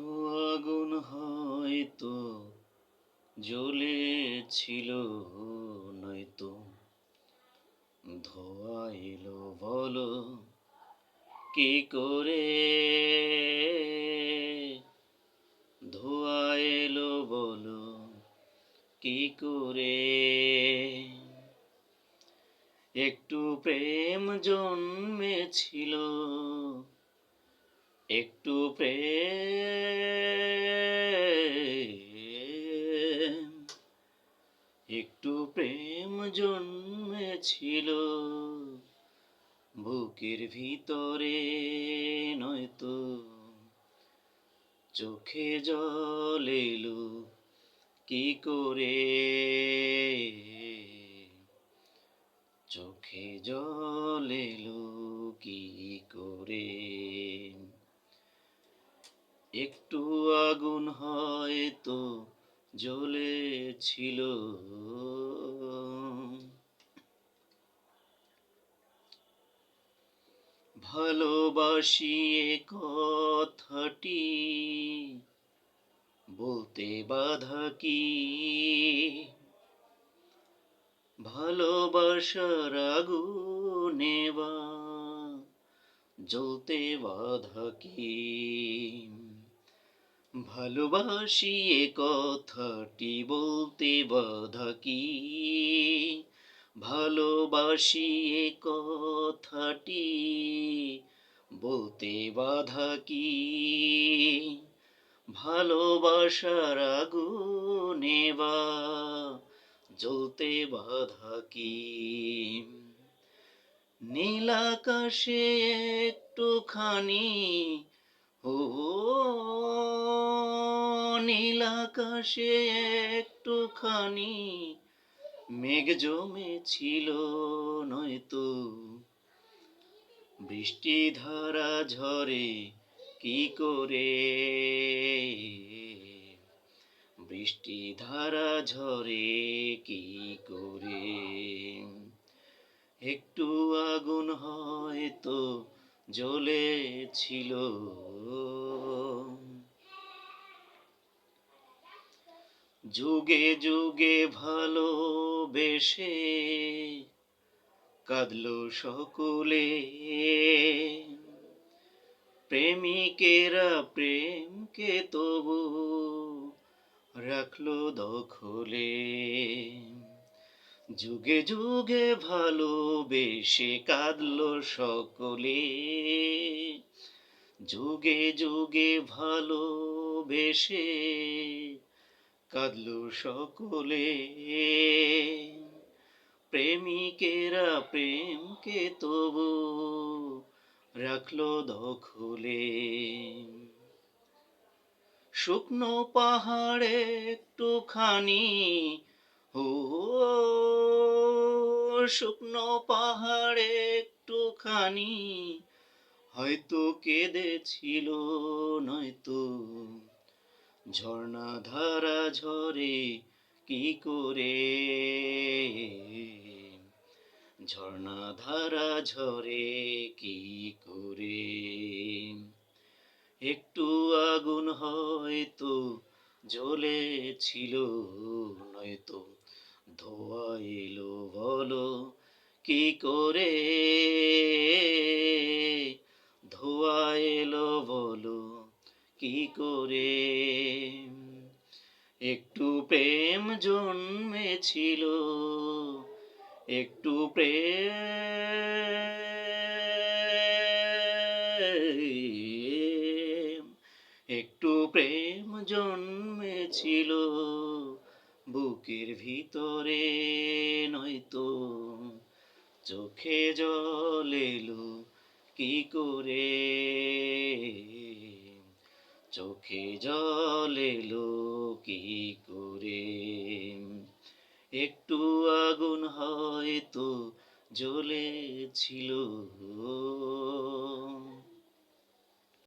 আগুন হয়তো জ্বলেছিল, নয়তো ধোয়া এলো বলো কি করে? ধোয়া এলো বলো কি করে? একটু প্রেম জন্মেছিল একটু প্রেম একটু প্রেম জন্মেছিল বুকের ভিতরে, নয়তো চোখে জল এলো কি করে? চোখে জল এলো কি করে একটু আগুন হয়তো জ্বলেছিল। ভালোবাসি কথাটি, বলতে বাধা কি? ভালোবাসার আগুনে বা জ্বলতে বাধা কি? ভালোবাসি এ কথাটি বলতে বাধা কি? ভালোবাসি এ কথাটি বলতে বাধা কি? ভালোবাসার আগুনে বা জ্বলতে বাধা কি? নীল আকাশে একটুখানি ও নীল আকাশে একটুখানি মেঘ জমেছিল, নয়তো বৃষ্টি ধারা ঝরে কি করে? বৃষ্টি ধারা ঝরে কি করে? একটু আগুন হয়তো জ্বলেছিল। যুগে যুগে ভালোবেসে কাঁদল সকলে। প্রেমিকেরা প্রেমকে তবু রাখল দখলে। যুগে যুগে ভালোবেসে কাঁদলো সকলে। যুগে যুগে ভালোবেসে কাঁদলো সকলে। প্রেমিকেরা প্রেমকে তবু রাখল দখলে। শুকনো পাহাড়ে একটুখানি ও শুকনো পাহাড়ে একটুখানি হয়তো কেঁদেছিল, নয়তো ঝর্ণা ধারা ঝরে কি করে? ঝর্ণা ধারা ঝরে কি করে? একটু আগুন হয়তো জ্বলেছিল, নয়তো ধোয়া এলো বলো কি করে? ধোয়া এলো বলো, কি করে? একটু প্রেম জন্মেছিল, একটু প্রেম একটু প্রেম জন্মেছিল, বুকের ভিতরে নয়তো চোখে জল এলো কি করে? চোখে জল এলো কি করে? একটু আগুন হয়তো জ্বলেছিল।